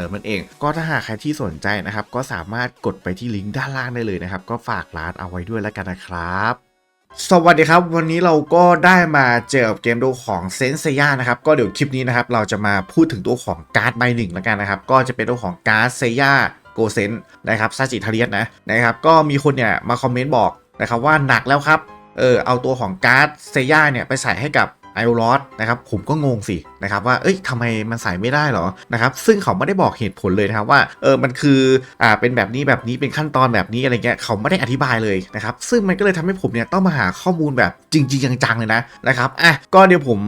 ิมนั่นเอง ก็ถ้าหากใครที่สนใจนะครับ ก็สามารถกดไปที่ลิงก์ด้านล่างได้เลยนะครับ ก็ฝากร้านเอาไว้ด้วยแล้วกันนะครับสวัสดีครับวันนี้เราก็ได้มาเจอกับเกมตัวของเซนเซียนะครับก็เดี๋ยวคลิปนี้นะครับเราจะมาพูดถึงตัวของการ์ดใบหนึ่งแล้วกันนะครับก็จะเป็นตัวของการ์ดเซียโกเซนนะครับซาจิทาเรียสนะนะครับก็มีคนเนี่ยมาคอมเมนต์บอกนะครับว่าหนักแล้วครับเออเอาตัวของการ์ดเซียเนี่ยไปใส่ให้กับไอโอรอสนะครับผมก็งงสิ นะครับว่าเอ้ยทำไมมันใส่ไม่ได้หรอนะครับซึ่งเขาไม่ได้บอกเหตุผลเลยนะครับว่าเออมันคืออ่าเป็นแบบนี้แบบนี้เป็นขั้นตอนแบบนี้อะไรเงี้ยเขาไม่ได้อธิบายเลยนะครับซึ่งมันก็เลยทำให้ผมเนี่ยต้องมาหาข้อมูลแบบจริง ๆ จังๆเลยนะนะครับอะก็เดี๋ยวผม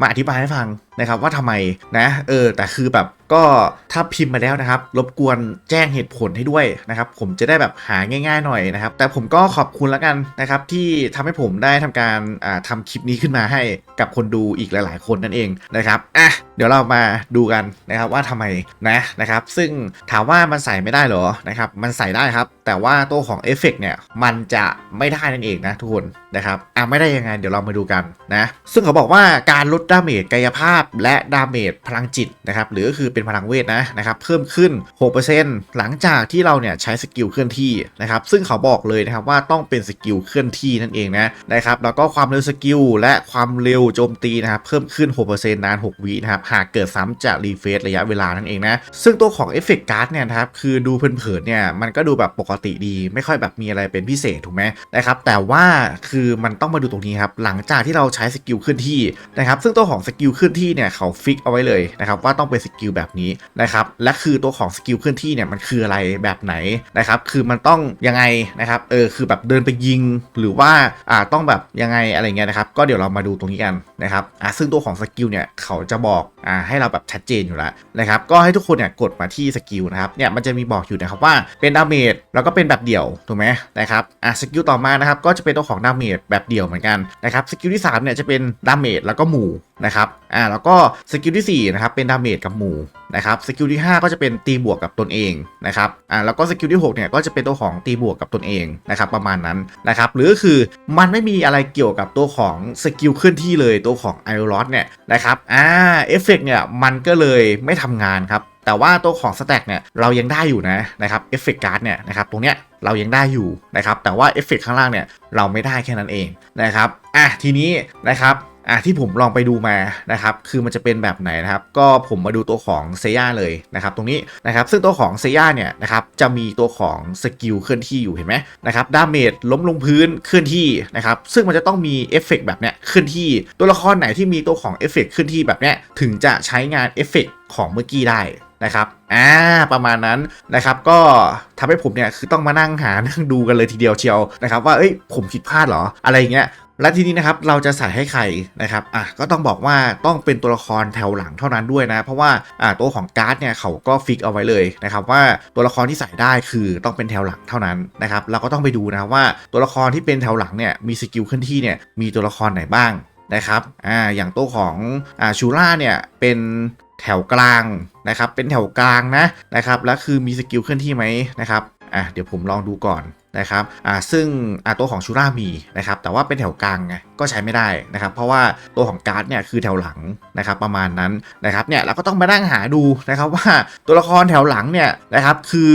มาอธิบายให้ฟังนะครับว่าทำไมนะเออแต่คือแบบก็ถ้าพิมพ์มาแล้วนะครับ รบกวนแจ้งเหตุผลให้ด้วยนะครับ ผมจะได้แบบหาง่ายๆหน่อยนะครับ แต่ผมก็ขอบคุณแล้วกันนะครับ ที่ทำให้ผมได้ทำการอ่าทำคลิปนี้ขึ้นมาให้กับคนดูอีกหลาย ๆ คนนั่นเองนะครับอะ เดี๋ยวเรามาดูกันนะครับว่าทำไมนะนะครับ ซึ่งถามว่ามันใส่ไม่ได้หรอนะครับมันใส่ได้ครับ แต่ว่าตัวของเอฟเฟกเนี่ยมันจะไม่ได้นั่นเองนะทุกคนนะครับอะไม่ได้ยังไงเดี๋ยวเรามาดูกันนะซึ่งเขาบอกว่าการลดดาเมจกายภาพและดาเมจพลังจิตนะครับหรือก็คือเป็นพลังเวทนะนะครับเพิ่มขึ้น 6%หลังจากที่เราเนี่ยใช้สกิลเคลื่อนที่นะครับซึ่งเขาบอกเลยนะครับว่าต้องเป็นสกิลเคลื่อนที่นั่นเองนะนะครับแล้วก็ความเร็วสกิลและความเร็วโจมตีนะครับเพิ่มขึ้น 6%นาน 6 วินะครับหากเกิดซ้ำจากรีเฟรชระยะเวลานั่นเองนะ ซึ่งตัวของเอฟเฟกต์การ์ดเนี่ยครับคือดูเผินๆเนี่ยมันก็ดูแบบปกติดี ไม่ค่อยแบบมีอะไรเป็นพิเศษถูกไหมนะครับแต่ว่าคือมันต้องมาดูตรงนี้ครับหลังจากที่เราใช้สกิลเคลื่อนที่นะครับซึ่งตัวของสกิลเคลื่อนที่เนี่ยเขาฟิกเอาไว้เลยนะครับว่าต้องเป็นสกิลแบบนี้นะครับและคือตัวของสกิลเคลื่อนที่เนี่ยมันคืออะไรแบบไหนนะครับคือมันต้องยังไงนะครับเออคือแบบเดินไปยิงหรือว่าอ่าต้องแบบยังไงอะไรเงี้ยนะครับก็เดี๋ยวเรามาดูตรงนี้กันนะครับอ่าซึ่งตัวของสกิลเนี่ยเขาจะบอกอ่าให้เราแบบชัดเจนอยู่แล้วนะครับก็ให้ทุกคนเนี่ยกดมาที่สกิลนะครับเนี่ยมันจะมีบอกอยู่นะครับว่าเป็นดาเมจแล้วก็เป็นแบบเดี่ยวถูกไหมนะครับอ่าสกิลต่อมานะครับก็จะเป็นตัวของดาเมจแบบเดี่ยวเหมือนกันนะครับสกิลที่3เนี่ยจะเป็นดาเมจแล้วก็หมู่ นะครับอ่าแล้วก็สกิลที่4นะครับเป็นดาเมจกับหมู่นะครับสกิลที่5 ก็จะเป็นตีบวกกับตนเองนะครับอ่าแล้วก็สกิลที่6เนี่ยก็จะเป็นตัวของตีบวกกับตนเองนะครับประมาณนั้นนะครับหรือคือมันไม่มีอะไรเกี่ยวกับตัวของสกิลเคลื่อนที่เลยตัวของไอรอสเนี่ยนะครับอ่าเอฟเฟกเนี่ยมันก็เลยไม่ทำงานครับแต่ว่าตัวของสแต็กเนี่ยเรายังได้อยู่นะนะครับเอฟเฟกการ์ดเนี่ยนะครับตรงเนี้ยเรายังได้อยู่นะครับแต่ว่าเอฟเฟกข้างล่างเนี่ยเราไม่ได้แค่นั้นเองนะครับอะทีนี้นะครับ อะที่ผมลองไปดูมานะครับคือมันจะเป็นแบบไหนนะครับ ก็ผมมาดูตัวของเซย่าเลยนะครับตรงนี้นะครับซึ่งตัวของเซย่าเนี่ยนะครับจะมีตัวของสกิลเคลื่อนที่อยู่เห็นไหมนะครับดาเมจล้มลงพื้นเคลื่อนที่นะครับซึ่งมันจะต้องมีเอฟเฟกแบบเนี้ยเคลื่อนที่ตัวละครไหนที่มีตัวของเอฟเฟกเคลื่อนที่แบบเนี้ยถึงจะใช้งานเอฟเฟกของเมื่อกี้ได้นะครับ อ่า ประมาณนั้นนะครับ ก็ทำให้ผมเนี่ยคือต้องมานั่งหา นั่งดูกันเลยทีเดียวเชียวนะครับว่า เอ้ย ผมผิดพลาดเหรอ อะไรอย่างเงี้ย และทีนี้นะครับเราจะใส่ให้ใครนะครับอะก็ต้องบอกว่าต้องเป็นตัวละครแถวหลังเท่านั้นด้วยนะ เพราะว่าอ่าตัวของการ์ดเนี่ยเขาก็ฟิกเอาไว้เลยนะครับว่าตัวละครที่ใส่ได้คือต้องเป็นแถวหลังเท่านั้นนะครับเราก็ต้องไปดูนะว่าตัวละครที่เป็นแถวหลังเนี่ยมีสกิลเคลื่อนที่เนี่ยมีตัวละครไหนบ้างนะครับอ่าอย่างตัวของอ่าชูล่าเนี่ยเป็นแถวกลางนะครับเป็นแถวกลางนะนะครับแล้วคือมีสกิลเคลื่อนที่ไหมนะครับอะเดี๋ยวผมลองดูก่อน นะครับอ่าซึ่งอ่าตัวของชูรามีนะครับแต่ว่าเป็นแถวกลางไงก็ใช้ไม่ได้นะครับ เพราะว่าตัวของการ์ดเนี่ยคือแถวหลังนะครับประมาณนั้นนะครับเนี่ยเราก็ต้องมานั่งหาดูนะครับว่าตัวละครแถวหลังเนี่ยนะครับคือ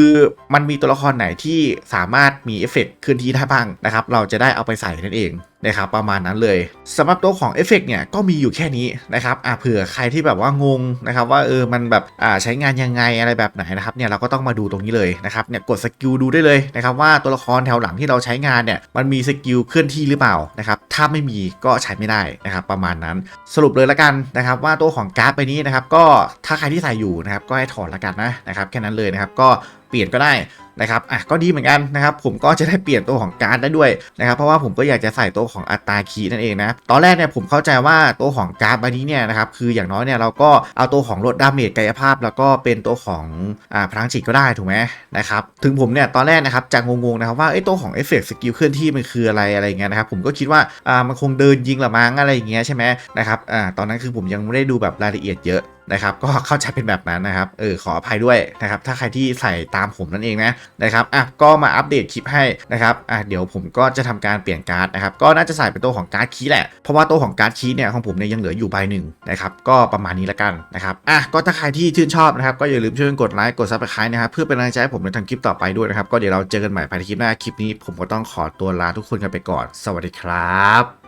มันมีตัวละครไหนที่สามารถมีเอฟเฟกต์เคลื่อนที่ได้บ้างนะครับเราจะได้เอาไปใส่นั่นเองนะครับประมาณนั้นเลยสำหรับตัวของเอฟเฟกเนี่ยก็มีอยู่แค่นี้นะครับอ่าเผื่อใครที่แบบว่างงนะครับว่าเออมันแบบอ่าใช้งานยังไงอะไรแบบไหนนะครับเนี่ยเราก็ต้องมาดูตรงนี้เลยนะครับเนี่ยกดสกิลดูได้เลยนะครับว่าตัวละครแถวหลังที่เราใช้งานเนี่ยมันมีสกิลเคลื่อนที่หรือเปล่านะครับถ้าไม่มีก็ใช้ไม่ได้นะครับประมาณนั้นสรุปเลยละกันนะครับว่าตัวของการ์ดไปนี้นะครับก็ถ้าใครที่ใส่อยู่นะครับก็ให้ถอดละกันนะนะครับแค่นั้นเลยนะครับก็เปลี่ยนก็ได้ นะครับอะก็ดีเหมือนกันนะครับผมก็จะได้เปลี่ยนตัวของการ์ดได้ด้วยนะครับเพราะว่าผมก็อยากจะใส่ตัวของอัตราคีย์นั่นเองนะตอนแรกเนี่ยผมเข้าใจว่าตัวของการ์ดใบนี้เนี่ยนะครับคืออย่างน้อยเนี่ยเราก็เอาตัวของลดดาเมจกายภาพ แล้วก็เป็นตัวของอ่าพลังจิตก็ได้ถูกไหมนะครับถึงผมเนี่ยตอนแรกนะครับจะงงๆนะครับว่าไอ้ตัวของเอฟเฟกต์สกิลเคลื่อนที่มันคืออะไรอะไรเงี้ยนะครับผมก็คิดว่าอ่ามันคงเดินยิงละมั้งอะไรอย่างเงี้ยใช่ไหมนะครับอ่าตอนนั้นคือผมยังไม่ได้ดูแบบรายละเอียดเยอะ นะครับก็เข้าใจเป็นแบบนั้นนะครับเออขออภัยด้วยนะครับถ้าใครที่ใส่ตามผมนั่นเองนะนะครับอะก็มาอัปเดตคลิปให้นะครับอะเดี๋ยวผมก็จะทำการเปลี่ยนการ์ดนะครับก็น่าจะใส่เป็นตัวของการ์ดคีแหละเพราะว่าตัวของการ์ดคีเนี่ยของผมเนี่ยยังเหลืออยู่ใบหนึ่งนะครับก็ประมาณนี้ละกันนะครับอะก็ถ้าใครที่ชื่นชอบนะครับก็อย่าลืมช่วยกดไลค์กดซับสไครต์นะครับเพื่อเป็นกำลังใจให้ผมในทำคลิปต่อไปด้วยนะครับก็เดี๋ยวเราเจอกันใหม่ภายในคลิปหน้าคลิปนี้ ผมก็ต้องขอตัวลาทุกคนกันไปก่อน สวัสดีครับ